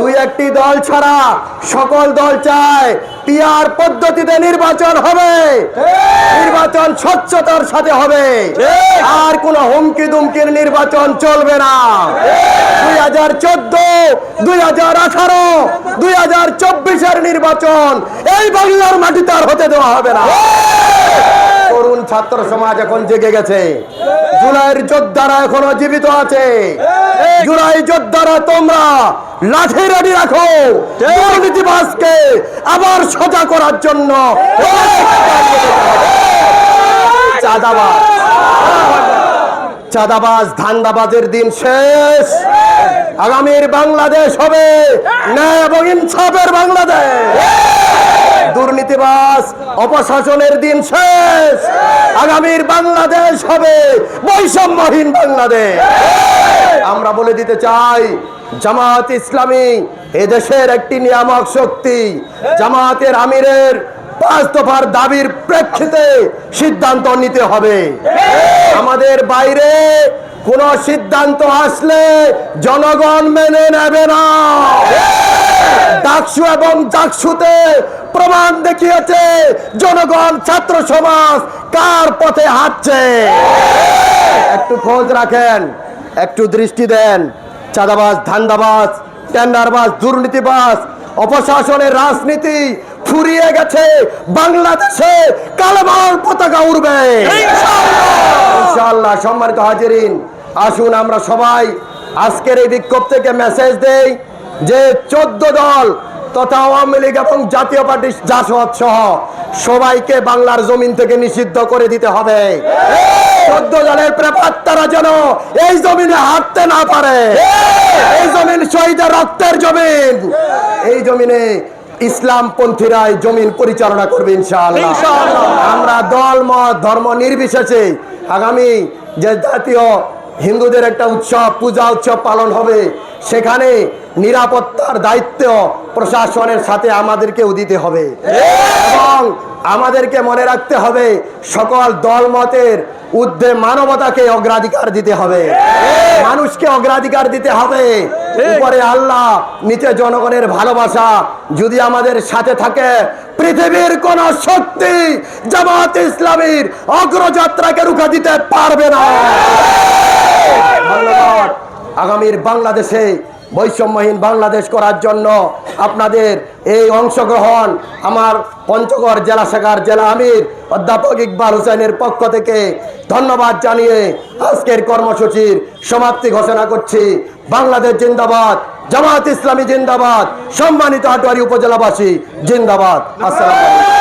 দুই একটি দল ছাড়া সকল দল চায় পিয়ার পদ্ধতিতে নির্বাচন হবে। নির্বাচন স্বচ্ছতার সাথে হবে। আর কোন হুমকি দুমকির নির্বাচন চলবে না। দুই হাজার চোদ্দ দুই হাজার আঠারো, দুই হাজার চব্বিশের নির্বাচন। এই বাংলার মাটিতে আর হতে দেওয়া হবে না। তরুণ ছাত্র সমাজ এখন জেগে গেছে। জুলাইয়ের যোদ্ধারা এখনও জীবিত আছে। জুলাই যোদ্ধারা, তোমরা লাঠি রেডি রাখো। দুর্নীতিবাজকে আবার সোজা করার জন্য। চাঁদাবাজ। চাঁদাবাজ, ধান্দাবাজের দিন শেষ। আগামীর বাংলাদেশ হবে ইনসাফের বাংলাদেশ। দুর্নীতিবাজ, অপশাসনের দিন শেষ। আগামীর বাংলাদেশ হবে বৈষম্যহীন বাংলাদেশ। আমরা বলে দিতে চাই জামাত ইসলামী এদেশের একটি নিয়ামক শক্তি জামাতের আমিরের পাঁচ দফার দাবির প্রেক্ষিতে সিদ্ধান্ত নিতে হবে। আমাদের বাইরে কোন সিদ্ধান্ত আসলে জনগণ মেনে নেবে না। ডাকসু এবং ডাকসুতে প্রমাণ দেখিয়েছে, জনগণ, ছাত্র সমাজ কার পথে হাঁটছে। একটু খোঁজ রাখেন, একটু দৃষ্টি দেন। চাঁদাবাজ, ধান্দাবাজ, টেন্ডারবাজ, দুর্নীতিবাজ, অপশাসনের রাজনীতি ফুরিয়ে গেছে বাংলাদেশে কালমাল পতাকা উড়বে। ইনশাআল্লাহ। সম্মানিত হাজিরিন আসুন আমরা সবাই আজকের এই বিক্ষোভ থেকে মেসেজ দেই যে চোদ্দ দল তথা আওয়ামী লীগ এবং জাতীয় পার্টি জাসদ সহ সবাইকে বাংলার জমিন থেকে নিষিদ্ধ করে দিতে হবে। চোদ্দ দলের প্রেপাত্তারা যেন এই জমিনে হাঁটতে না পারে। এই জমিন শহীদের রক্তের জমিন। এই জমিনে ইসলাম পন্থীরাই জমিন পরিচালনা করবে ইনশাআল্লাহ। আমরা দল মত ধর্ম নির্বিশেষে আগামী যে জাতীয় হিন্দুদের একটা উৎসব পূজা উৎসব পালন হবে সেখানে নিরাপত্তার দায়িত্ব প্রশাসনের সাথে আমাদেরকেও দিতে হবে। এবং আমাদেরকে মনে রাখতে হবে সকল দল মতের ঊর্ধ্বে মানবতাকে অগ্রাধিকার দিতে হবে। মানুষকে অগ্রাধিকার দিতে হবে। উপরে আল্লাহ নিচে জনগণের ভালোবাসা। যদি আমাদের সাথে থাকে পৃথিবীর কোন শক্তি জামাত ইসলামীর অগ্রযাত্রাকে রুখে দিতে পারবে না। আগামীর বাংলাদেশে বৈষম্যহীন বাংলাদেশ করার জন্য আপনাদের এই অংশগ্রহণ আমার পঞ্চগড় জেলা শাখার জেলা আমির অধ্যাপক ইকবাল হোসেনের পক্ষ থেকে ধন্যবাদ জানিয়ে আজকের কর্মসূচির সমাপ্তি ঘোষণা করছি। বাংলাদেশ জিন্দাবাদ জামাত ইসলামী জিন্দাবাদ, সম্মানিত আটোয়ারি উপজেলাবাসী জিন্দাবাদ। আসসালামু